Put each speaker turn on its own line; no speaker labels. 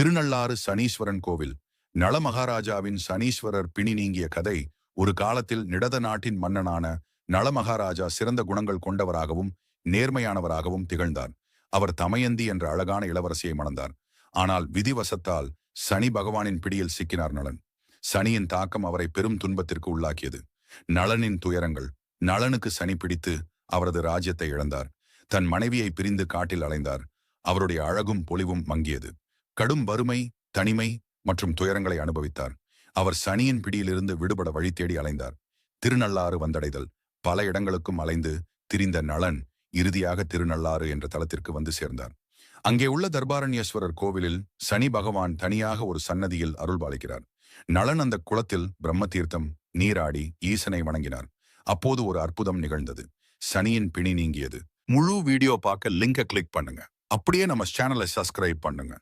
திருநள்ளாறு சனீஸ்வரன் கோவில். நளமகாராஜாவின் சனீஸ்வரர் பிணி நீங்கிய கதை ஒரு காலத்தில் நிடத நாட்டின் மன்னனான நளமகாராஜா சிறந்த குணங்கள் கொண்டவராகவும் நேர்மையானவராகவும் திகழ்ந்தார். அவர் தமயந்தி என்ற அழகான இளவரசியை மணந்தார். ஆனால் விதிவசத்தால் சனி பகவானின் பிடியில் சிக்கினார் நலன் சனியின் தாக்கம் அவரை பெரும் துன்பத்திற்கு உள்ளாக்கியது. நளனின் துயரங்கள் நளனுக்கு சனி பிடித்து அவரது ராஜ்யத்தை இழந்தார். தன் மனைவியை பிரிந்து காட்டில் அலைந்தார். அவருடைய அழகும் பொலிவும் மங்கியது. கடும் வறுமை தனிமை மற்றும் துயரங்களை அனுபவித்தார். அவர் சனியின் பிடியிலிருந்து விடுபட வழி தேடி அலைந்தார். திருநள்ளாறு வந்தடைதல். பல இடங்களுக்கும் அலைந்து திரிந்த நளன் இறுதியாக திருநள்ளாறு என்ற தலத்திற்கு வந்து சேர்ந்தார். அங்கே உள்ள தர்பாரண்யேஸ்வரர் கோவிலில் சனி பகவான் தனியாக ஒரு சன்னதியில் அருள்பாலிக்கிறார் நளன் அந்த குளத்தில் பிரம்ம தீர்த்தம் நீராடி ஈசனை வணங்கினார். அப்போது ஒரு அற்புதம் நிகழ்ந்தது. சனியின் பிணி நீங்கியது. முழு வீடியோ பார்க்க லிங்கை கிளிக் பண்ணுங்க. அப்படியே நம்ம சேனலை சப்ஸ்கிரைப் பண்ணுங்க.